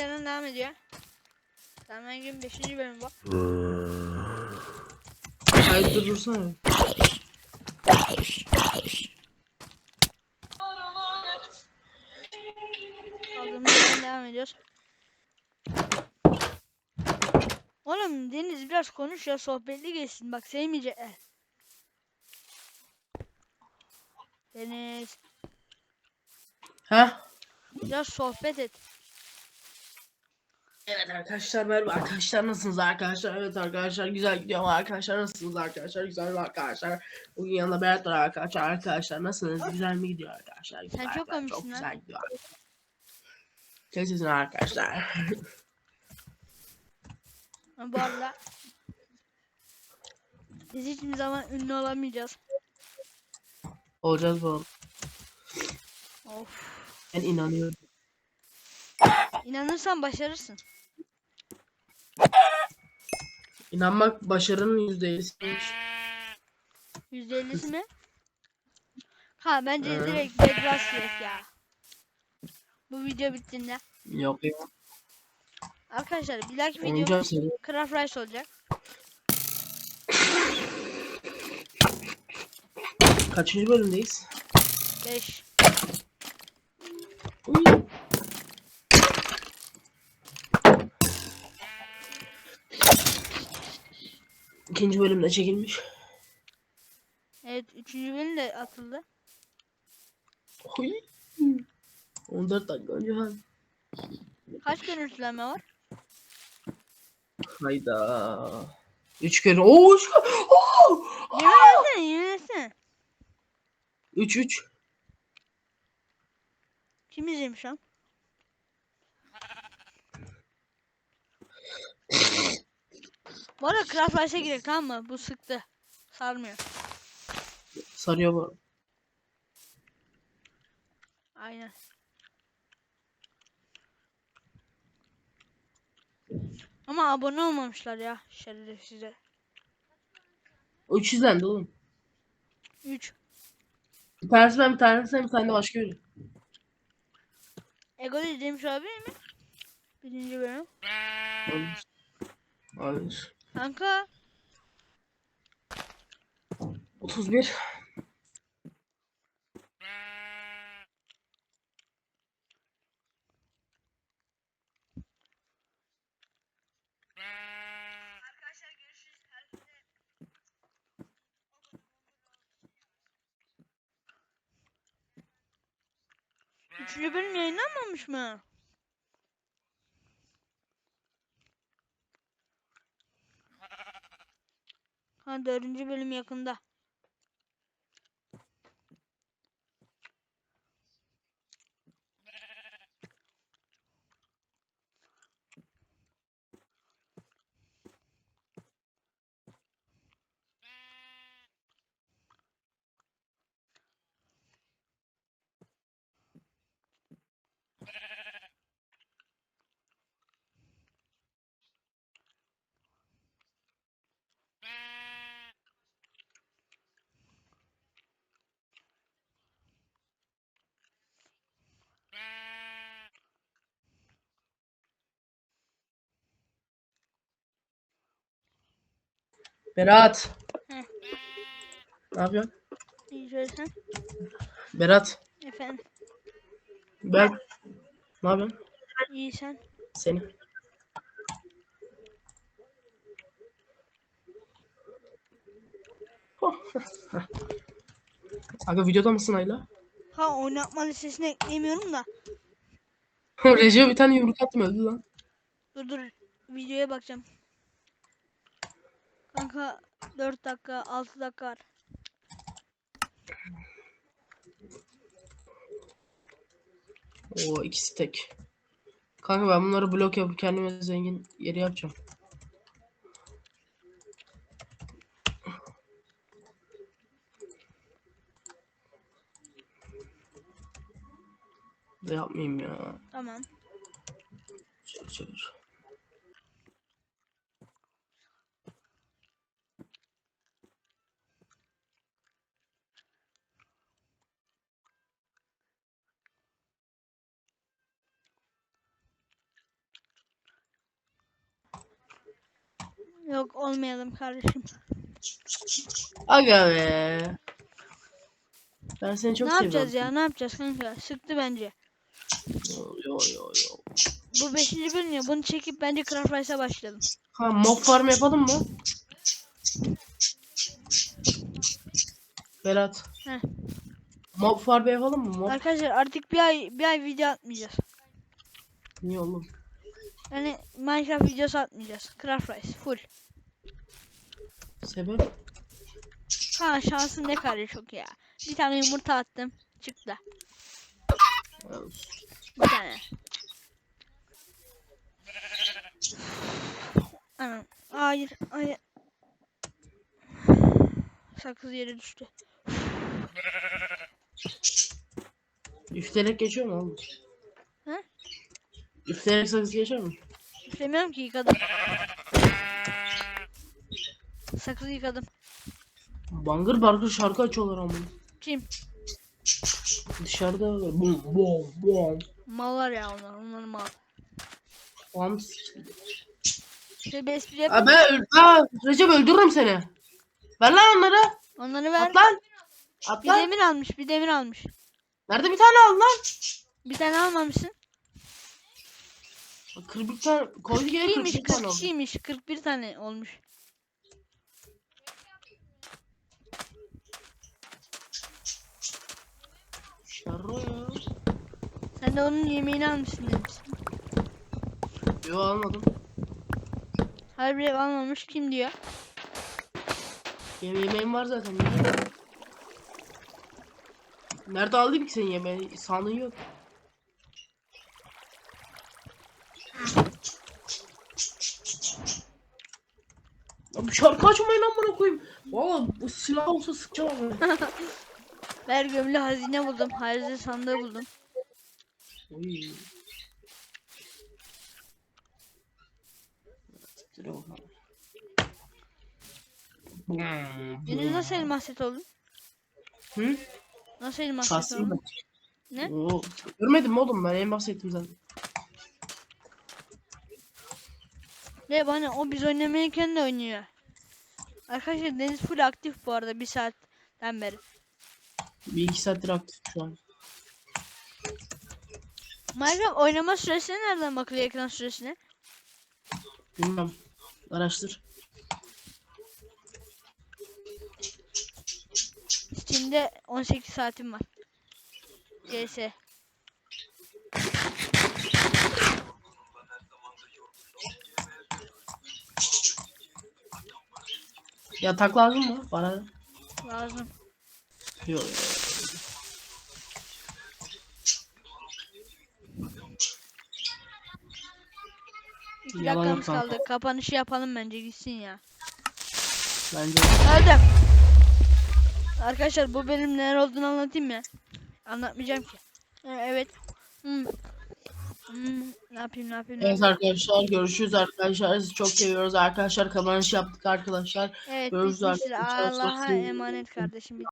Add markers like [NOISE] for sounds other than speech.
yerden devam ediyor. Hemen gün 5. bölüm bu. Kayıtta dursana. Kaldığımız yerden devam ediyoruz. Oğlum Deniz biraz konuş ya sohbetli geçsin bak sevmeyecekler. Deniz Ha? biraz sohbet et. Evet arkadaşlar merhaba. Arkadaşlar nasılsınız arkadaşlar? Evet arkadaşlar güzel gidiyor ama arkadaşlar nasılsınız arkadaşlar? Güzel mi arkadaşlar? Bugün yanında Berat var arkadaşlar. Arkadaşlar nasılsınız? Güzel mi gidiyor arkadaşlar? Güzel, çok arkadaşlar, çok lan. güzel gidiyor. Kesin arkadaşlar. Bu arada biz hiçbir zaman ünlü olamayacağız. olacağız bu. Of. ben inanıyorum. İnanırsan başarırsın. İnanmak başarının %50'siymiş %50'si mi? Ha bence Ee. direkt Bedras yok ya. Bu video bittiğinde. yok ya Arkadaşlar bir dahaki video seni Craft Rice olacak. kaçıncı bölümdeyiz 5. İkinci bölümde çekilmiş. Evet 3. bölüm de atıldı. Uy. 14 dakika önce falan. Kaç görüntülenme var? Hayda. 3 kere. Oo! üç. Oo! Yemin etsene yemin etsene. 3 3. Kim izlemiş lan? Bu arada Craft Rice'e girek tamam mı? Bu sıktı. Sarmıyor. Sarıyor bu. Aynen. Ama abone olmamışlar ya şerefsize. 3 izlendi oğlum. 3. Bir tanesi ben bir tanesi sen bir tane de başka biri. Ego izlemiş olabilir mi? Birinci bölüm. Hayır. Hayır. Kanka 31. üçüncü bölüm yayınlanmamış mı? Ha dördüncü bölüm yakında. Berat. Ne yapıyorsun? Söylesen. Berat. Efendim. Ben. Ne yapıyorsun? İyi sen. Seni. Aga videoda mısın Ayla? Ha oynatma listesine ekleyemiyorum da. [LAUGHS] Recep bir tane yumruk attım öldü lan. Dur dur. Videoya bakacağım. Kanka 4 dakika 6 dakika var. Oo ikisi tek. Kanka ben bunları blok yapıp kendime zengin yeri yapacağım. Da yapmayayım ya. Tamam. Çevir çevir. Yok olmayalım kardeşim. Aga be. Ben seni çok ne seviyorum. yapacağız ya? Ne yapacağız kanka? Sıktı bence. Yo yo yo. yo. Bu 5. bölüm ya. Bunu çekip bence Craft Rice'a başlayalım. Ha mob farm yapalım mı? Berat. Heh. Mob farm yapalım mı? Mob Arkadaşlar artık bir ay bir ay video atmayacağız. niye oğlum? Yani Minecraft videosu atmayacağız. Craft Rice full. Sebep? Ha şansın ne kadar çok ya. Bir tane yumurta attım. Çıktı. Bir tane. Anam. Hayır. Hayır. Sakız yere düştü. Üflerek geçiyor mu oğlum? Üflerek sakız geçiyor mu? Üflemiyorum ki yıkadım. Sakızı yıkadım. Bangır bangır şarkı açıyorlar ama. Kim? Dışarıda bum bum bum. Mallar ya onlar. Onlar mal. Sikildi. Şöyle bir espri yap. Öl- Aa, Recep öldürürüm seni. Ver lan onları. Onları ver. At lan. At Bir lan. demir almış. Bir demir almış. Nerede bir tane al lan? Bir tane almamışsın. Bak, 41 tane koydu Kişiymiş. 41 tane 40 oldu. kişiymiş. 41 tane olmuş. Şarro ya. Sen de onun yemeğini almışsın demişsin. Yo almadım. Harbi almamış. Kim diyor? Benim yemeğim var zaten. Nerede aldın ki senin yemeği? Sandığın yok. Şarkı açmayın lan bana koyayım. Valla bu silah olsa sıkacağım ama. [LAUGHS] Ver gömülü hazine buldum. Hazine sandığı buldum. Oy. Bakalım. Deniz nasıl elmas set oldun? Hı? Nasıl elmas Şahsım oldun? Ne? Oo, görmedim oğlum ben en bahsettim zaten. Ve bana o biz oynamayken de oynuyor. Arkadaşlar Deniz full aktif bu arada bir saatten beri. Bir iki saattir aktif şu an. Minecraft oynama süresine nereden bakılıyor ekran süresine? Bilmem. Araştır. Steam'de 18 saatim var. CS. Yatak lazım mı? Bana. Lazım. Yok. Yalan dakikamız yok kanka. kaldı. Kapanışı yapalım bence gitsin ya. Bence. Öldüm. Arkadaşlar bu benim neler olduğunu anlatayım mı? Anlatmayacağım ki. Evet. Hmm. Hmm. Ne yapayım ne yapayım ne Evet yapayım. arkadaşlar görüşürüz arkadaşlar. Sizi çok seviyoruz arkadaşlar. Kapanış yaptık arkadaşlar. Evet Görüşürüz arkadaşlar, Allah'a emanet kardeşim.